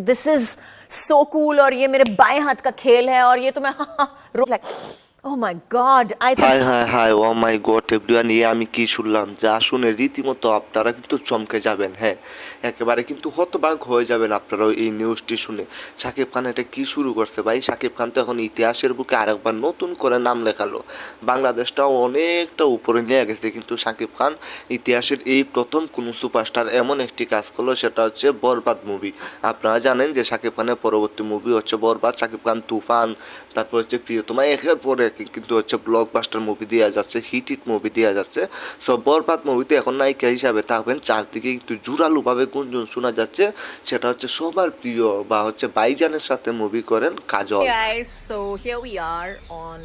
This is so cool और ये मेरे बाएँ हाथ का खेल है और ये तो मैं like oh my god I hi hi hi oh my god everyone ইয়ে আমি কি শুনলাম? যা শুনে রীতিমতো আপনারা কিন্তু চমকে যাবেন হ্যাঁ। একেবারে কিন্তু হতবাক হয়ে যাবেন আপনারাও এই নিউজটি শুনে। সাকিব খান এটা কি শুরু করছে ভাই? সাকিব খান তো এখন ইতিহাসের বুকে আরেকবার নতুন করে নাম লেখালো। বাংলাদেশটাও অনেকটা উপরে নিয়ে গেছে, কিন্তু সাকিব খান ইতিহাসের এই প্রথম কোনো সুপারস্টার এমন একটি কাজ করল, সেটা হচ্ছে বরবাদ মুভি আপনারা জানেন যে সাকিব খানের পরবর্তী মুভি হচ্ছে বরবাদ সাকিব খান তুফান, তারপর হচ্ছে প্রিয়তমা, একের পরে কিন্তু হচ্ছে ব্লকবাস্টার মুভি দেওয়া যাচ্ছে হিট হিট মুভি দেওয়া যাচ্ছে। সো বরবাদ মুভিতে এখন নায়িকা হিসাবে থাকবেন চারদিকে কিন্তু জোরালোভাবে গুঞ্জন শোনা যাচ্ছে। সেটা হচ্ছে সবার প্রিয় বা হচ্ছে বাইজানের সাথে মুভি করেন কাজল। Guys so here we are on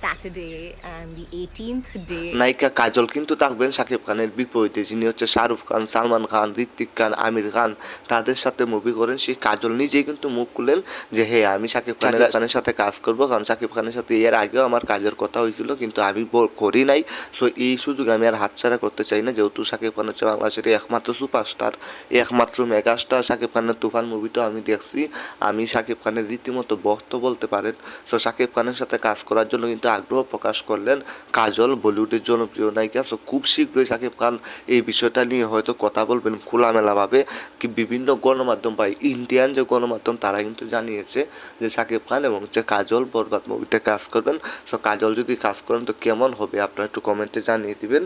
Saturday and the 18th day নায়িকা কাজল কিন্তু থাকবেন শাকিব খানের বিপরীতে যিনি হচ্ছে শাহরুখ খান সালমান খান ঋত্বিক খান আমির খান তাদের সাথে মুভি করেন। সেই কাজল নিজেই কিন্তু মুখ খুলেন যে হে আমি শাকিব খানের খানের সাথে কাজ করব কারণ শাকিব খানের সাথে এর আগেও আমার কাজের কথা হয়েছিল, কিন্তু আমি করি নাই। সো এই সুযোগ আমি আর হাতছাড়া করতে চাই না। যেহেতু শাকিব খান হচ্ছে বাংলাদেশের একমাত্র সুপারস্টার একমাত্র মেগাস্টার শাকিব খানের তুফান মুভিটাও আমি দেখছি। আমি শাকিব খানের রীতিমতো ভক্ত বলতে পারেন। সো শাকিব খানের সাথে কাজ করার জন্য কিন্তু আগ্রহ প্রকাশ করলেন কাজল, বলিউডের জনপ্রিয় নায়িকা। সো খুব শীঘ্রই শাকিব খান এই বিষয়টা নিয়ে হয়তো কথা বলবেন খোলামেলাভাবে। কি বিভিন্ন গণমাধ্যম বা ইন্ডিয়ান যে গণমাধ্যম, তারা কিন্তু জানিয়েছে যে শাকিব খান এবং হচ্ছে কাজল বরবাদ মুভিতে কাজ করবেন। সো কাজল যদি কাজ করেন তো কেমন হবে? আপনারা একটু কমেন্টে জানিয়ে দিবেন।